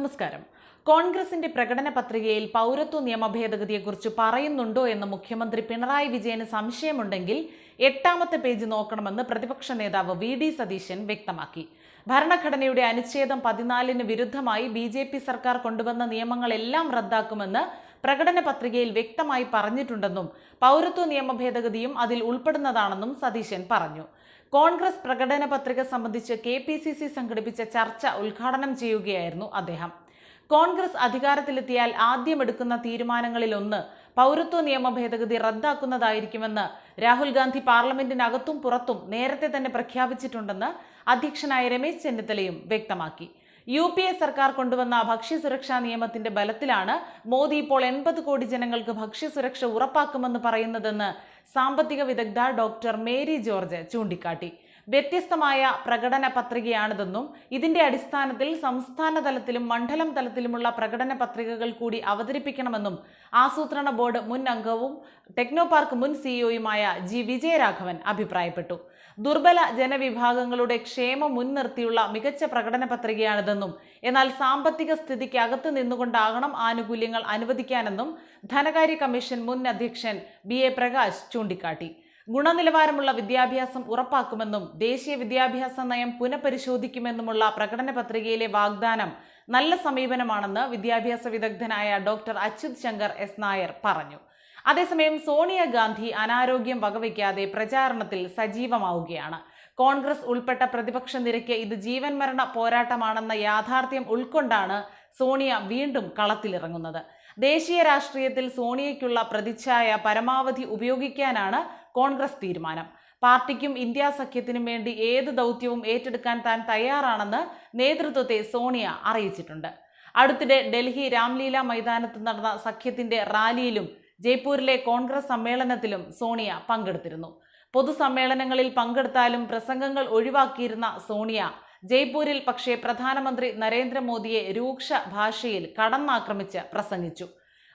നമസ്കാരം. കോൺഗ്രസിന്റെ പ്രകടന പത്രികയിൽ പൗരത്വ നിയമ ഭേദഗതിയെക്കുറിച്ച് പറയുന്നുണ്ടോ എന്ന് മുഖ്യമന്ത്രി പിണറായി വിജയന് സംശയമുണ്ടെങ്കിൽ എട്ടാമത്തെ പേജ് നോക്കണമെന്ന് പ്രതിപക്ഷ നേതാവ് വി ഡി സതീശൻ വ്യക്തമാക്കി. ഭരണഘടനയുടെ അനുച്ഛേദം പതിനാലിന് വിരുദ്ധമായി ബി ജെ പി സർക്കാർ കൊണ്ടുവന്ന നിയമങ്ങളെല്ലാം റദ്ദാക്കുമെന്ന് പ്രകടന പത്രികയിൽ വ്യക്തമായി പറഞ്ഞിട്ടുണ്ടെന്നും പൗരത്വ നിയമ ഭേദഗതിയും അതിൽ ഉൾപ്പെടുന്നതാണെന്നും സതീശൻ പറഞ്ഞു. കോൺഗ്രസ് പ്രകടന പത്രിക സംബന്ധിച്ച് കെ പി സി സി സംഘടിപ്പിച്ച ചർച്ച ഉദ്ഘാടനം ചെയ്യുകയായിരുന്നു അദ്ദേഹം. കോൺഗ്രസ് അധികാരത്തിലെത്തിയാൽ ആദ്യമെടുക്കുന്ന തീരുമാനങ്ങളിലൊന്ന് പൗരത്വ നിയമ ഭേദഗതി റദ്ദാക്കുന്നതായിരിക്കുമെന്ന് രാഹുൽ ഗാന്ധി പാർലമെന്റിനകത്തും പുറത്തും നേരത്തെ തന്നെ പ്രഖ്യാപിച്ചിട്ടുണ്ടെന്ന് അധ്യക്ഷനായ രമേശ് ചെന്നിത്തലയും വ്യക്തമാക്കി. യു പി എ സർക്കാർ കൊണ്ടുവന്ന ഭക്ഷ്യസുരക്ഷാ നിയമത്തിന്റെ ബലത്തിലാണ് മോദി ഇപ്പോൾ എൺപത് കോടി ജനങ്ങൾക്ക് ഭക്ഷ്യസുരക്ഷ ഉറപ്പാക്കുമെന്ന് പറയുന്നതെന്ന് സാമ്പത്തിക വിദഗ്ധ ഡോക്ടർ മേരി ജോർജ് ചൂണ്ടിക്കാട്ടി. വ്യത്യസ്തമായ പ്രകടന പത്രികയാണിതെന്നും ഇതിന്റെ അടിസ്ഥാനത്തിൽ സംസ്ഥാന തലത്തിലും മണ്ഡലം തലത്തിലുമുള്ള പ്രകടന പത്രികകൾ കൂടി അവതരിപ്പിക്കണമെന്നും ആസൂത്രണ ബോർഡ് മുൻ അംഗവും ടെക്നോപാർക്ക് മുൻ സിഇഒയുമായ ജി വിജയരാഘവൻ അഭിപ്രായപ്പെട്ടു. ദുർബല ജനവിഭാഗങ്ങളുടെ ക്ഷേമം മുൻനിർത്തിയുള്ള മികച്ച പ്രകടന പത്രികയാണിതെന്നും എന്നാൽ സാമ്പത്തിക സ്ഥിതിക്ക് അകത്ത് നിന്നുകൊണ്ടാകണം ആനുകൂല്യങ്ങൾ അനുവദിക്കാനെന്നും ധനകാര്യ കമ്മീഷൻ മുൻ അധ്യക്ഷൻ ബി എ പ്രകാശ് ചൂണ്ടിക്കാട്ടി. ഗുണനിലവാരമുള്ള വിദ്യാഭ്യാസം ഉറപ്പാക്കുമെന്നും ദേശീയ വിദ്യാഭ്യാസ നയം പുനഃപരിശോധിക്കുമെന്നുമുള്ള പ്രകടന പത്രികയിലെ വാഗ്ദാനം നല്ല സമീപനമാണെന്ന് വിദ്യാഭ്യാസ വിദഗ്ധനായ ഡോക്ടർ അച്യുത് ശങ്കർ എസ് നായർ പറഞ്ഞു. അതേസമയം സോണിയാഗാന്ധി അനാരോഗ്യം വകവയ്ക്കാതെ പ്രചാരണത്തിൽ സജീവമാവുകയാണ്. കോൺഗ്രസ് ഉൾപ്പെട്ട പ്രതിപക്ഷ നിരക്ക് ഇത് ജീവൻ മരണ പോരാട്ടമാണെന്ന യാഥാർത്ഥ്യം ഉൾക്കൊണ്ടാണ് സോണിയ വീണ്ടും കളത്തിലിറങ്ങുന്നത്. ദേശീയ രാഷ്ട്രീയത്തിൽ സോണിയയ്ക്കുള്ള പ്രതിച്ഛായ പരമാവധി ഉപയോഗിക്കാനാണ് കോൺഗ്രസ് തീരുമാനം. പാർട്ടിക്കും ഇന്ത്യ സഖ്യത്തിനും വേണ്ടി ഏത് ദൗത്യവും ഏറ്റെടുക്കാൻ താൻ തയ്യാറാണെന്ന് നേതൃത്വത്തെ സോണിയ അറിയിച്ചിട്ടുണ്ട്. അടുത്തിടെ ഡൽഹി രാംലീല മൈതാനത്ത് നടന്ന സഖ്യത്തിന്റെ റാലിയിലും ജയ്പൂരിലെ കോൺഗ്രസ് സമ്മേളനത്തിലും സോണിയ പങ്കെടുത്തിരുന്നു. പൊതുസമ്മേളനങ്ങളിൽ പങ്കെടുത്താലും പ്രസംഗങ്ങൾ ഒഴിവാക്കിയിരുന്ന സോണിയ ജയ്പൂരിൽ പക്ഷേ പ്രധാനമന്ത്രി നരേന്ദ്രമോദിയെ രൂക്ഷ ഭാഷയിൽ കടന്നാക്രമിച്ച് പ്രസംഗിച്ചു.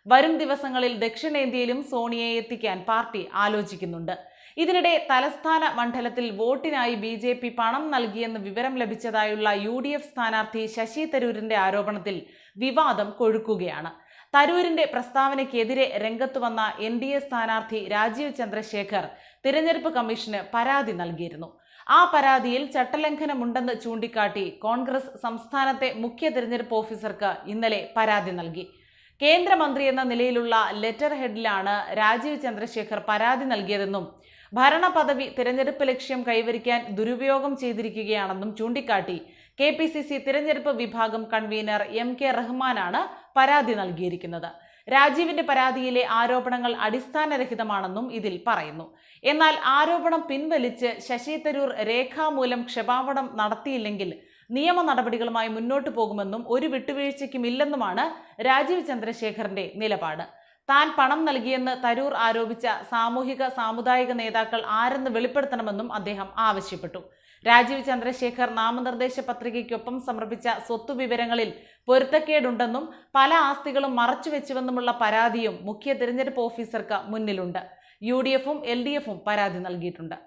വരും ദിവസങ്ങളിൽ ദക്ഷിണേന്ത്യയിലും സോണിയയെ എത്തിക്കാൻ പാർട്ടി ആലോചിക്കുന്നുണ്ട്. ഇതിനിടെ തലസ്ഥാന മണ്ഡലത്തിൽ വോട്ടിനായി ബി ജെ പി പണം നൽകിയെന്ന് വിവരം ലഭിച്ചതായുള്ള യു ഡി എഫ് സ്ഥാനാർത്ഥി ശശി തരൂരിന്റെ ആരോപണത്തിൽ വിവാദം കൊഴുക്കുകയാണ്. തരൂരിന്റെ പ്രസ്താവനയ്ക്കെതിരെ രംഗത്ത് വന്ന എൻ ഡി എ സ്ഥാനാർത്ഥി രാജീവ് ചന്ദ്രശേഖർ തിരഞ്ഞെടുപ്പ് കമ്മീഷന് പരാതി നൽകിയിരുന്നു. ആ പരാതിയിൽ ചട്ടലംഘനമുണ്ടെന്ന് ചൂണ്ടിക്കാട്ടി കോൺഗ്രസ് സംസ്ഥാനത്തെ മുഖ്യ തിരഞ്ഞെടുപ്പ് ഓഫീസർക്ക് ഇന്നലെ പരാതി നൽകി. കേന്ദ്രമന്ത്രി എന്ന നിലയിലുള്ള ലെറ്റർ ഹെഡിലാണ് രാജീവ് ചന്ദ്രശേഖർ പരാതി നൽകിയതെന്നും ഭരണപദവി തിരഞ്ഞെടുപ്പ് ലക്ഷ്യം കൈവരിക്കാൻ ദുരുപയോഗം ചെയ്തിരിക്കുകയാണെന്നും ചൂണ്ടിക്കാട്ടി കെ പി സി സി തിരഞ്ഞെടുപ്പ് വിഭാഗം കൺവീനർ എം കെ റഹ്മാനാണ് പരാതി നൽകിയിരിക്കുന്നത്. രാജീവിന്റെ പരാതിയിലെ ആരോപണങ്ങൾ അടിസ്ഥാനരഹിതമാണെന്നും ഇതിൽ പറയുന്നു. എന്നാൽ ആരോപണം പിൻവലിച്ച് ശശി തരൂർ രേഖാമൂലം ക്ഷമാപണം നടത്തിയില്ലെങ്കിൽ നിയമ നടപടികളുമായി മുന്നോട്ടു പോകുമെന്നും ഒരു വിട്ടുവീഴ്ചയ്ക്കുമില്ലെന്നുമാണ് രാജീവ് ചന്ദ്രശേഖറിന്റെ നിലപാട്. താൻ പണം നൽകിയെന്ന് തരൂർ ആരോപിച്ച സാമൂഹിക സാമുദായിക നേതാക്കൾ ആരെന്ന് വെളിപ്പെടുത്തണമെന്നും അദ്ദേഹം ആവശ്യപ്പെട്ടു. രാജീവ് ചന്ദ്രശേഖർ നാമനിർദ്ദേശ പത്രികയ്ക്കൊപ്പം സമർപ്പിച്ച സ്വത്ത് വിവരങ്ങളിൽ പൊരുത്തക്കേടുണ്ടെന്നും പല ആസ്തികളും മറച്ചുവെച്ചുവെന്നുമുള്ള പരാതിയും മുഖ്യ തിരഞ്ഞെടുപ്പ് ഓഫീസർക്ക് മുന്നിലുണ്ട്. യു ഡി എഫും എൽ ഡി എഫും പരാതി നൽകിയിട്ടുണ്ട്.